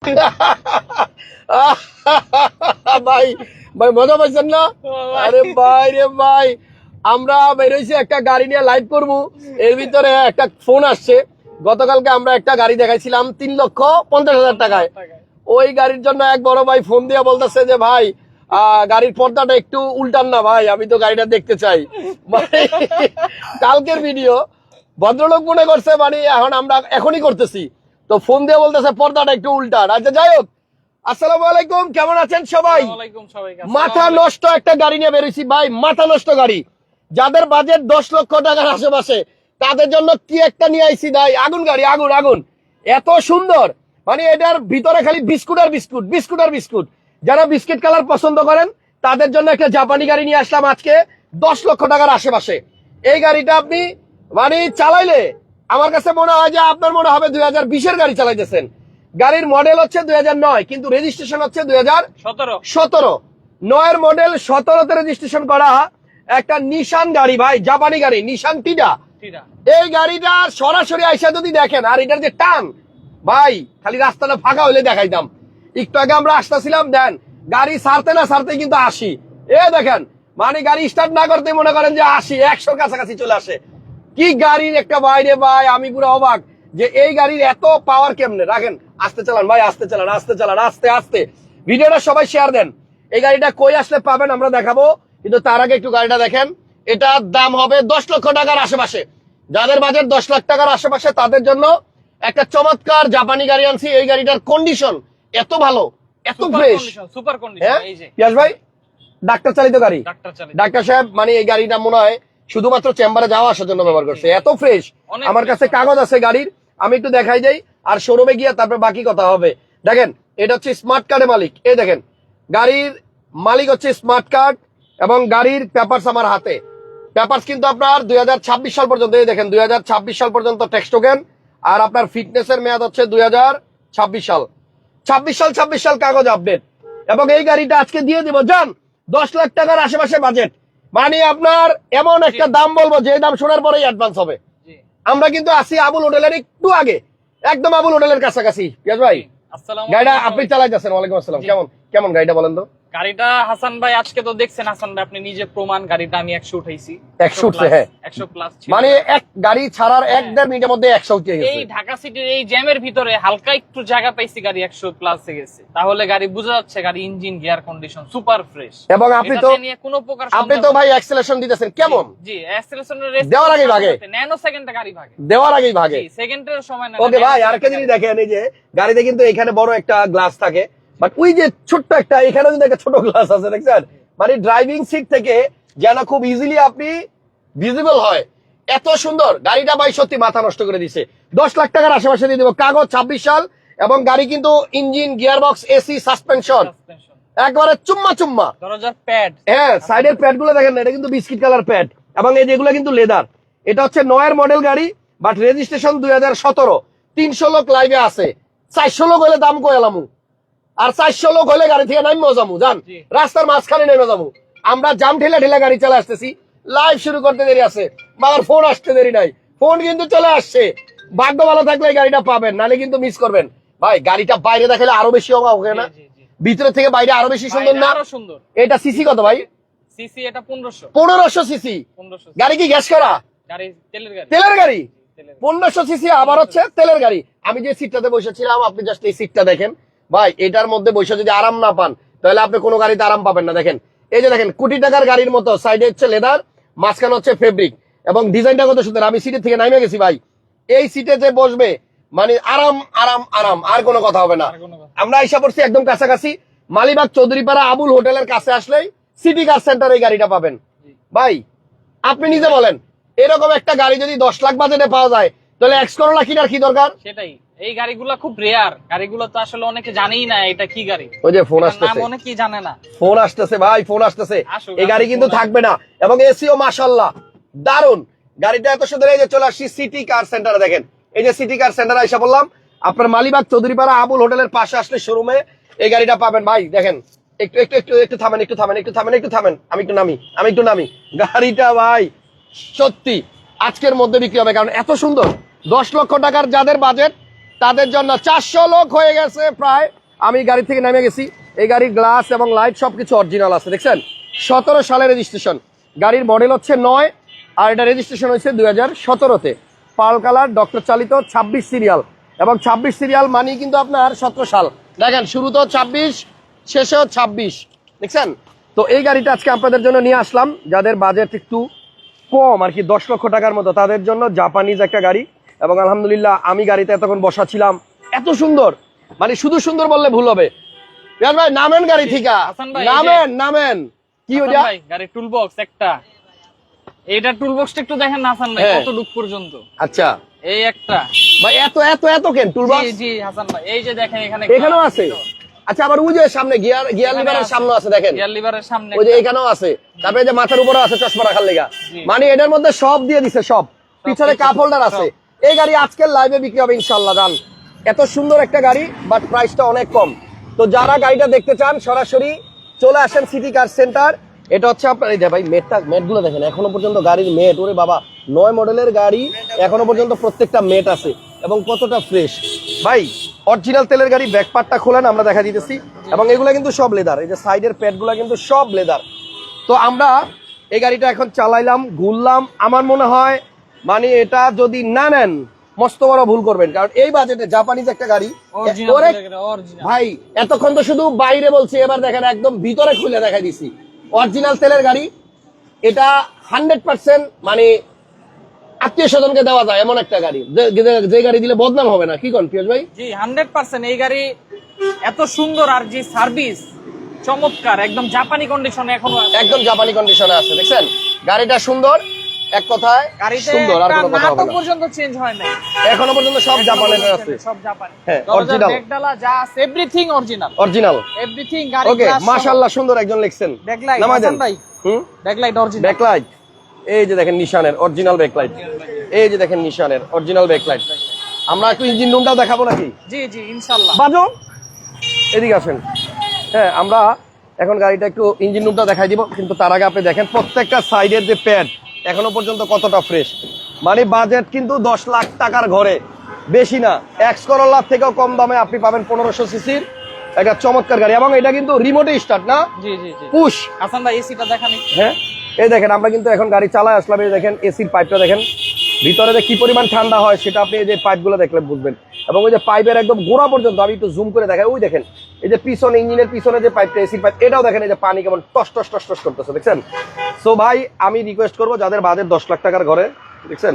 ভাই ভাই মজা পাইছেন না? আরে ভাই রে ভাই আমরা বেরোইছি একটা গাড়ি নিয়ে লাইভ করব। এর ভিতরে একটা ফোন আসছে। গতকালকে আমরা একটা গাড়ি দেখাইছিলাম তিন লক্ষ পঞ্চাশ হাজার টাকায়। ওই গাড়ির জন্য এক বড় ভাই ফোন দিয়ে বলতেছে যে ভাই আহ, গাড়ির পর্দাটা একটু উল্টান না ভাই আমি তো গাড়িটা দেখতে চাই। কালকের ভিডিও ভদ্রলোক মনে করছে মানে এখন আমরা এখনই করতেছি। তো ফোন দিয়ে বলতেছে পর্দাটা একটু উল্টান আচ্ছা যাই হোক। আসসালামু আলাইকুম কেমন আছেন সবাই? মাথা নষ্ট একটা গাড়ি নিয়ে বেরোইছি। ভাই মাথা নষ্ট গাড়ি। যাদের বাজেট দশ লক্ষ টাকার আশেপাশে তাদের জন্য কি একটা নিয়ে আইছি ভাই? আগুন গাড়ি আগুন আগুন। এত সুন্দর। মানে এটার ভিতরে খালি বিস্কুট আর বিস্কুট বিস্কুট আর বিস্কুট। যারা বিস্কিট কালার পছন্দ করেন তাদের জন্য একটা জাপানি গাড়ি নিয়ে আসলাম আজকে দশ লক্ষ টাকার আশেপাশে। এই গাড়িটা আপনি মানে চালাইলে আমার কাছে মনে হয় যে আপনার মনে হবে দুই হাজার বিশের গাড়ি চালাইতেছেন। গাড়ির মডেল হচ্ছে দুই হাজার নয় কিন্তু রেজিস্ট্রেশন হচ্ছে দুই হাজার সতেরো। সতেরো। নয়ের মডেল সতেরোতে রেজিস্ট্রেশন করা একটা নিশান গাড়ি ভাই জাপানি গাড়ি নিশান টিডা। এই গাড়িটা সরাসরি আইসা যদি দেখেন আর এটার যে টান ভাই খালি রাস্তাটা ফাঁকা হলে দেখাইতাম। একটু আগে আমরা আসতেছিলাম দেন গাড়ি সারতে না সারতে কিন্তু আসি। এ দেখেন মানে গাড়ি স্টার্ট না করতে মনে করেন যে আসি একশোর কাছাকাছি চলে আসে। কি গাড়ির একটা বাইরে ভাই? আমি পুরো অবাক যে এই গাড়ির এত পাওয়ার কেমনে? রাখেন আস্তে চালান ভাই আস্তে চালান আস্তে চালান আস্তে আস্তে। ভিডিওটা সবাই শেয়ার দেন। এই গাড়িটা কই আসলে পাবেন আমরা দেখাবো কিন্তু তার আগে একটু গাড়িটা দেখেন। এটার দাম হবে দশ লক্ষ টাকার আশেপাশে। যাদের বাজেট দশ লাখ টাকার আশেপাশে তাদের জন্য একটা চমৎকার জাপানি গাড়ি আনছি। এই গাড়িটার কন্ডিশন এত ভালো এত ফ্রেশ সুপার কন্ডিশন হ্যাঁ? ভাই ডাক্তার চালিত গাড়ি। ডাক্তার সাহেব মানে এই গাড়িটা মনে হয় শুধুমাত্র চেম্বারে যাওয়া আসার জন্য ব্যবহার করছে। এত ফ্রেশ আমার কাছে কাগজ আছে গাড়ির আমি একটু দেখাই যাই আর শোরুমে গিয়ে তারপর বাকি কথা হবে। দেখেন এটা হচ্ছে স্মার্ট কার্ডের মালিক। এই দেখেন গাড়ির মালিক হচ্ছে স্মার্ট কার্ড এবং গাড়ির পেপারস আমার হাতে। পেপারস কিন্তু আপনার দুই হাজার ছাব্বিশ সাল পর্যন্ত এই দেখেন দুই হাজার ছাব্বিশ সাল পর্যন্ত ট্যাক্স টোকেন আর আপনার ফিটনেসের মেয়াদ হচ্ছে দুই হাজার ছাব্বিশ সাল। ছাব্বিশ সাল ছাব্বিশ সাল কাগজ আপডেট এবং এই গাড়িটা আজকে দিয়ে দিব যান দশ লাখ টাকার আশেপাশে বাজেট মানে আপনার এমন একটা দাম বলব যে দাম শোনার পরেই অ্যাডভান্স হবে। আমরা কিন্তু আসি আবুল হোটেলের একটু আগে। একদম আবুল হোটেলের কাছাকাছি। পিয়াজ ভাই। গাড়িটা আপনি আপনি যাচ্ছেন ওয়ালাইকুম আসসালাম। কেমন? কেমন গাড়িটা বলেন তো? গাড়িটা হাসান ভাই আজকে তো দেখছেন হাসান ভাই আপনি নিজে প্রমাণ গাড়িটা আমি একশো উঠাইছি। 100 উঠছে, হ্যাঁ। একশো প্লাস মানে এক গাড়ি ছাড়ার এক দেড় মিনিটের মধ্যে একশো উঠে গেছে। এই ঢাকা সিটির এই জ্যামের ভিতরে হালকা একটু জায়গা পাইছি গাড়ি একশো প্লাস গেছে। তাহলে গাড়ি বোঝা যাচ্ছে গাড়ি engine gear condition super fresh এবং আপনি তো নিয়ে কোনো প্রকার আপনি তো ভাই অ্যাক্সেলেশন দিতেছেন কেমন? জি অ্যাক্সেলারেশনের দেওয়ার আগেই ভাগে। ন্যানো সেকেন্ডে গাড়ি ভাগে। দেওয়ার আগেই ভাগে। সেকেন্ডের সময় না ওকে ভাই আর একটা জিনিস দেখেন এই যে গাড়িতে কিন্তু এখানে বড় একটা গ্লাস থাকে। বাট ওই যে ছোট্ট একটা এখানে কিন্তু একটা ছোট গ্লাস আছে দেখছেন? মানে ড্রাইভিং সিট থেকে যেন খুব ইজিলি আপনি ভিজিবল হয়। এত সুন্দর গাড়িটা ভাই সত্যি মাথা নষ্ট করে দিছে। দশ লাখ টাকার আশেপাশে দিয়ে দেবো। কাগজ ছাব্বিশ সাল এবং গাড়ি কিন্তু ইঞ্জিন গিয়ারবক্স এসি সাসপেনশন একবারে চুম্মা চুম্মা। প্যাড হ্যাঁ সাইডের প্যাডগুলো দেখেন না, এটা কিন্তু বিস্কিট কালার প্যাড এবং এই যেগুলো কিন্তু লেদার এটা হচ্ছে নয়ের মডেল গাড়ি বাট রেজিস্ট্রেশন দুই হাজার সতেরো। তিনশো লোক লাইভে আছে। চারশো লোক হলে দাম কয়ালামু আর চারশো লোক হলে গাড়ি থেকে নামিও যাব জান রাস্তার মাঝখানে নেমে যাব। আমরা জাম ঠেলে ঠেলে গাড়ি চলে আসতেছি। লাইভ শুরু করতে দেরি আছে। বাবার ফোন আসতে দেরি নাই। ফোন কিন্তু চলে আসছে। ভাগ্য ভালো থাকলে গাড়িটা পাবেন নালে কিন্তু মিস করবেন। ভাই গাড়িটা বাইরে দেখালে আরও বেশি অবাক হবে না। ভিতরে থেকে বাইরে আরও বেশি সুন্দর না? সুন্দর। এটা সিসি কত ভাই? সিসি এটা পনেরোশো। পনেরোশো সিসি গাড়ি কি গ্যাস করা? তেলের গাড়ি। তেলের গাড়ি। পনেরোশো সিসি আবার হচ্ছে তেলের গাড়ি। আমি যে সিটটাতে বসেছিলাম আপনি জাস্ট এই সিটটা দেখেন। ভাই এটার মধ্যে বসে যদি আরাম না পান তাহলে আপনি কোনো গাড়িতে আরাম পাবেন না। দেখেন এই যে দেখেন কোটি টাকার গাড়ির মতো সাইডে হচ্ছে লেদার মাঝখানে হচ্ছে ফেব্রিক এবং ডিজাইনটা কত সুন্দর। আমি সিটের থেকে নামে গেছি ভাই। এই সিটে যে বসবে মানে আরাম আরাম আরাম আর কোনো কথা হবে না। আমরা আইসা পড়ছি একদম কাছাকাছি মালিবাগ চৌধুরীপাড়া আবুল হোটেলের কাছে আসলেই সিটি কার সেন্টার এই গাড়িটা পাবেন। ভাই আপনি নিজে বলেন এরকম একটা গাড়ি যদি দশ লাখ বাজেটে পাওয়া যায় তাহলে এক্স করোলা কিনার কি দরকার? সেটাই। এই গাড়িগুলো খুব রেয়ার গাড়িগুলো তো আসলে অনেকে জানেই না এটা কি গাড়ি। ওই যে ফোন এটার নাম আসতেছে। অনেকেই জানে না। ফোন আসতেছে ভাই ফোন আসতেছে। এই গাড়ি কিন্তু থাকবে না। এবং এসিও মাশাল্লাহ দারুণ গাড়িটা এত সুন্দর এই যে চলে আসছি সিটি কার সেন্টারে দেখেন। এই যে সিটি কার সেন্টারে এসে বললাম আপনার মালিবাগ চৌধুরীপাড়া আবুল হোটেলের পাশে আসলে শোরুমে এই গাড়িটা পাবেন। ভাই দেখেন একটু একটু একটু একটু থামেন একটু থামেন একটু থামেন একটু থামেন। আমি একটু নামি আমি একটু নামি। গাড়িটা ভাই সত্যি আজকের মধ্যে বিক্রি হবে। কারণ এত সুন্দর। দশ লক্ষ টাকার যাদের বাজেট তাদের জন্য চারশো লোক হয়ে গেছে প্রায়। আমি গাড়ি থেকে নেমে গেছি। এই গাড়ির গ্লাস এবং লাইট সব কিছু অরিজিনাল আছে, দেখছেন? সতেরো সালের রেজিস্ট্রেশন। গাড়ির মডেল হচ্ছে নয়, আর এটা রেজিস্ট্রেশন হয়েছে দুই হাজার সতেরোতে। পাল কালার, ডক্টর চালিত, ছাব্বিশ সিরিয়াল। এবং ছাব্বিশ সিরিয়াল মানি কিন্তু আপনার সতেরো সাল। দেখেন শুরুতেও ছাব্বিশ, শেষেও ছাব্বিশ। দেখছেন? তো এই গাড়িটা আজকে আপনাদের জন্য নিয়ে আসলাম। যাদের বাজেট একটু কম, আর কি দশ লক্ষ টাকার মতো, তাদের জন্য জাপানিজ একটা গাড়ি। এবং আলহামদুলিল্লাহ আমি গাড়িতে এতক্ষণ বসা ছিলাম। এত সুন্দর। মানে শুধু সুন্দর বললে ভুল হবে। রিয়াজ ভাই নামেন গাড়ি নামেন নামেন। কি টুল বক্স একটা। এইটা টুল বক্সটা একটু দেখেন না হাসান ভাই হ্যাঁ। কত ডুক পর্যন্ত? আচ্ছা। এই একটা। ভাই এত এত এত কেন টুলবক্স জি জি হাসান ভাই এই যে দেখেন এখানে এখানেও আছে? আচ্ছা আবার ওই যে সামনে গিয়ার গিয়ার লিভারের সামনে আছে। দেখেন। গিয়ার লিভারের সামনে ওই যে এখানেও আছে। তারপরে যে মাথার উপরে আছে চশমা রাখার লেগা। মানে এটার মধ্যে সব দিয়ে দিছে সব। পিছনে কাপ হোল্ডার আছে। এই গাড়ি আজকের লাইভে বিক্রি হবে ইনশাল্লাহ দান এত সুন্দর একটা গাড়ি বাট প্রাইসটা অনেক কম। তো যারা গাড়িটা দেখতে চান, সরাসরি চলে আসেন সিটি কার সেন্টার এটা হচ্ছে আপনার, এই ভাই মেটটা মেটগুলো দেখেন, এখনও পর্যন্ত গাড়ির মেট ওরে বাবা। নয় মডেলের গাড়ি এখনও পর্যন্ত প্রত্যেকটা মেট আছে, এবং কতটা ফ্রেশ ভাই অরিজিনাল তেলের গাড়ি ব্যাকপার্টটা খোলেন, আমরা দেখা দিতেছি। এবং এগুলো কিন্তু সব লেদার এই যে সাইডের প্যাডগুলো কিন্তু সব লেদার তো আমরা এই গাড়িটা এখন চালাইলাম, ঘুরলাম। আমার মনে হয় মানে এটা যদি না নেন মস্ত বড় ভুল করবেন। কারণ এই বাজেটে জাপানিজ একটা গাড়ি ভাই এতক্ষণ তো শুধু বাইরে বলছি এবার দেখেন একদম ভিতরে খুলে দেখাই দিছি। অরিজিনাল তেলের গাড়ি এটা হান্ড্রেড পার্সেন্ট মানে আত্মীয় স্বজনকে দেওয়া যায় এমন একটা গাড়ি। যে- গাড়ি দিলে বদনাম হবে না কি কন পিয়স ভাই? জি হান্ড্রেড পার্সেন্ট এই গাড়ি এত সুন্দর আর যে সার্ভিস চমৎকার একদম জাপানি কন্ডিশনে এখনও একদম জাপানি কন্ডিশনে আছে দেখছেন? গাড়িটা সুন্দর এক কথায় সুন্দর আর কোনো কথা হবে না। পর্যন্ত চেঞ্জ হয় না এখনও পর্যন্ত সব জাপানের আছে। সব জাপানি হ্যাঁ, original। ব্যাগডালা যা আছে এভরিথিং অরিজিনাল অরিজিনাল এভরিথিং গাড়ি ওকে মাশাআল্লাহ সুন্দর একজন লিখছেন। হাসান ভাই। হুম? ব্যাকলাইট অরিজিনাল ব্যাকলাইট এই যে দেখেন নিশানের অরিজিনাল ব্যাকলাইট এই যে দেখেন নিশানের অরিজিনাল ব্যাকলাইট আমরা একটু ইঞ্জিন রুমটাও দেখাবো নাকি? জি জি ইনশাআল্লাহ। বাজো? এদিকে আসেন। হ্যাঁ আমরা এখন গাড়িটা একটু ইঞ্জিন রুমটা দেখাই দিব কিন্তু তার আগে আপনি দেখেন প্রত্যেকটা সাইডের যে প্যাড এখনও পর্যন্ত কতটা ফ্রেশ মানে বাজেট কিন্তু দশ লাখ টাকার ঘরে। বেশি না। এক্স করোলার থেকেও কম দামে আপনি পাবেন পনেরোশো সিসির একটা চমৎকার গাড়ি। এবং এটা কিন্তু রিমোটে স্টার্ট না? পুশ হাসান ভাই এসিটা দেখানি হ্যাঁ? এই দেখেন আমরা কিন্তু এখন গাড়ি চালায় আসলাম। এই দেখেন এসির পাইপটা দেখেন। ভিতরে যে কি পরিমাণ ঠান্ডা হয় সেটা আপনি এই যে পাইপগুলো দেখলে বুঝবেন। এবং ওই যে পাইপের একদম গোড়া পর্যন্ত আমি একটু জুম করে দেখাই। ওই দেখেন এই যে পিছনে ইঞ্জিনের পিছনে যে পাইপটা এসির পাইপ এটাও দেখেন এই যে পানি কেমন টস টস টস টস করতেছে দেখছেন? সো ভাই আমি রিকোয়েস্ট করব যাদের বাজেট দশ লাখ টাকার ঘরে দেখছেন?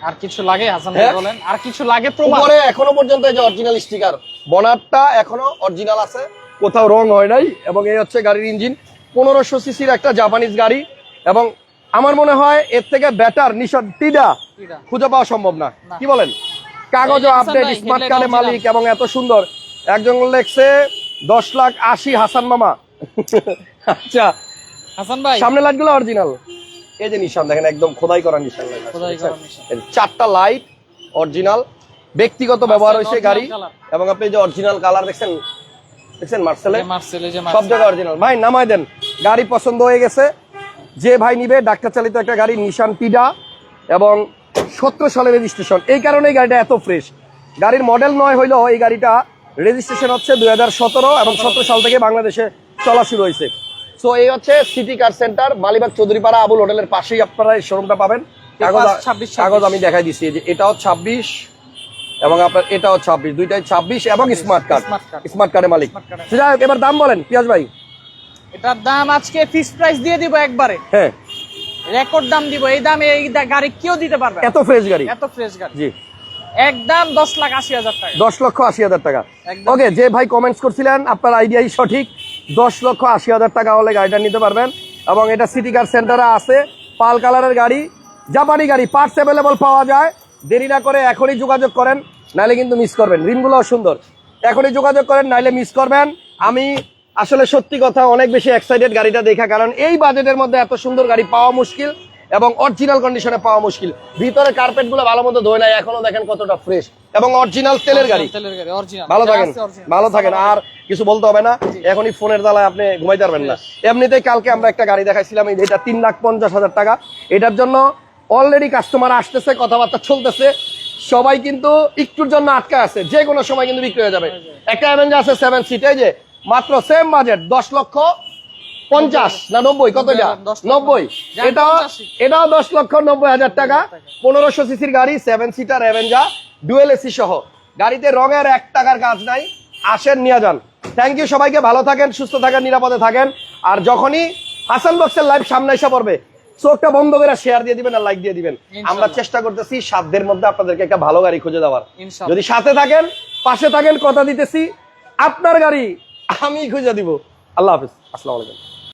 আর কিছু লাগে হাসান ভাই হ্যাঁ? বলেন। আর কিছু লাগে প্রমাণ? এখনও পর্যন্ত এই যে অরিজিনাল স্টিকার বনারটা এখনও অরিজিনাল আছে কোথাও রং হয় নাই এবং এই হচ্ছে গাড়ির ইঞ্জিন পনেরোশো সিসির একটা জাপানিজ গাড়ি এবং আমার মনে হয় এর থেকে বেটার নিশান টিডা। খুঁজে পাওয়া সম্ভব না। কি বলেন? কাগজ আপডেট স্মার্ট কার্ডের মালিক এবং এত সুন্দর একজন লেখছে দশ লাখ আশি হাসান মামা। আচ্ছা হাসান ভাই। সামনে লাইটগুলো অরিজিনাল এই যে নিশান দেখেন একদম খোদাই করা নিশান। চারটা লাইট অরিজিনাল ব্যক্তিগত ব্যবহার হয়েছে গাড়ি। এবং আপনি যে অরিজিনাল কালার দেখছেন দেখছেন মার্সেলে? সব জায়গায় অরিজিনাল ভাই নামাই দেন। গাড়ি পছন্দ হয়ে গেছে। যে ভাই নিবে ডাক্তার চালিত একটা গাড়ি নিশান পিডা এবং সতেরো সালের রেজিস্ট্রেশন এই কারণে গাড়িটা এত ফ্রেশ গাড়ির মডেল নয় হইলেও এই গাড়িটা রেজিস্ট্রেশন হচ্ছে দুই হাজার সতেরো এবং সতেরো সাল থেকে বাংলাদেশে চলা শুরু হয়েছে। সো এই হচ্ছে city car centre Malibagh Chowdhurypara Abul হোটেলের পাশেই আপনারা এই শোরুমটা পাবেন। কাগজ 26, কাগজ আমি দেখাই দিচ্ছি যে এটাও ছাব্বিশ এবং আপনার এটাও ছাব্বিশ দুইটাই ছাব্বিশ এবং স্মার্ট কার্ড স্মার্ট কার্ডের মালিক। যাই এবার দাম বলেন পিয়াজ ভাই। এটার দাম আজকে ফিক্সড প্রাইস দিয়ে দিব একবারে। হ্যাঁ। রেকর্ড দাম দিব এই দামে এই গাড়ি কেউ দিতে পারবে এত ফ্রেশ গাড়ি। এত ফ্রেশ গাড়ি। জি। একদম দশ লাখ আশি হাজার টাকা। দশ লক্ষ আশি হাজার টাকা। ওকে যে ভাই কমেন্টস করছিলেন আপনার আইডিয়াই সঠিক। দশ লক্ষ আশি হাজার টাকা হলে গাড়িটা নিতে পারবেন। এবং এটা সিটি কার সেন্টারে আছে পাল কালারের গাড়ি জাপানি গাড়ি পার্টস অ্যাভেলেবল পাওয়া যায়। দেরি না করে এখনই যোগাযোগ করেন নাহলে কিন্তু মিস করবেন। রিমগুলোও সুন্দর। এখনই যোগাযোগ করেন নাইলে মিস করবেন। আমি আসলে সত্যি কথা অনেক বেশি এক্সাইটেড গাড়িটা দেখা কারণ এই বাজেটের মধ্যে এত সুন্দর গাড়ি পাওয়া মুশকিল। এবং অরিজিনাল কন্ডিশনে পাওয়া মুশকিল। ভিতরে কার্পেটগুলো ভালো মতো ধোয় নাই এখনও দেখেন কতটা ফ্রেশ এবং অরিজিনাল তেলের গাড়ি। ভালো থাকেন ভালো থাকেন। আর কিছু বলতে হবে না এখনই ফোনের জ্বালায় আপনি ঘুমাইতে পারবেন না। এমনিতেই কালকে আমরা একটা গাড়ি দেখাইছিলাম এটা তিন লাখ পঞ্চাশ হাজার টাকা। এটার জন্য অলরেডি কাস্টমার আসতেছে কথাবার্তা চলতেছে। সবাই কিন্তু একটুর জন্য আটকা আছে যে কোনো সময় কিন্তু বিক্রি হয়ে যাবে। একটা অ্যাভেঞ্জার আছে সেভেন সিট এই যে মাত্র সেম বাজেট দশ লক্ষ পঞ্চাশ না নব্বই? কত এটা? নব্বই। এটা এটাও দশ লক্ষ নব্বই হাজার টাকা। পনেরোশো সিসির গাড়ি seven seater Avenger dual AC সহ। গাড়িতে রঙের এক টাকার কাজ নাই। আসেন নিয়ে যান। থ্যাংক ইউ সবাইকে ভালো থাকেন সুস্থ থাকেন নিরাপদে থাকেন। আর যখনই হাসান বক্সের লাইভ সামনে এসে পড়বে চোখটা বন্ধ করে শেয়ার দিয়ে দিবেন আর লাইক দিয়ে দিবেন। আমরা চেষ্টা করতেছি সাধ্যের মধ্যে আপনাদেরকে একটা ভালো গাড়ি খুঁজে দেওয়ার। যদি সাথে থাকেন পাশে থাকেন কথা দিতেছি আপনার গাড়ি আমি খুঁজে দিব। আল্লাহ হাফিজ। আসসালামু আলাইকুম।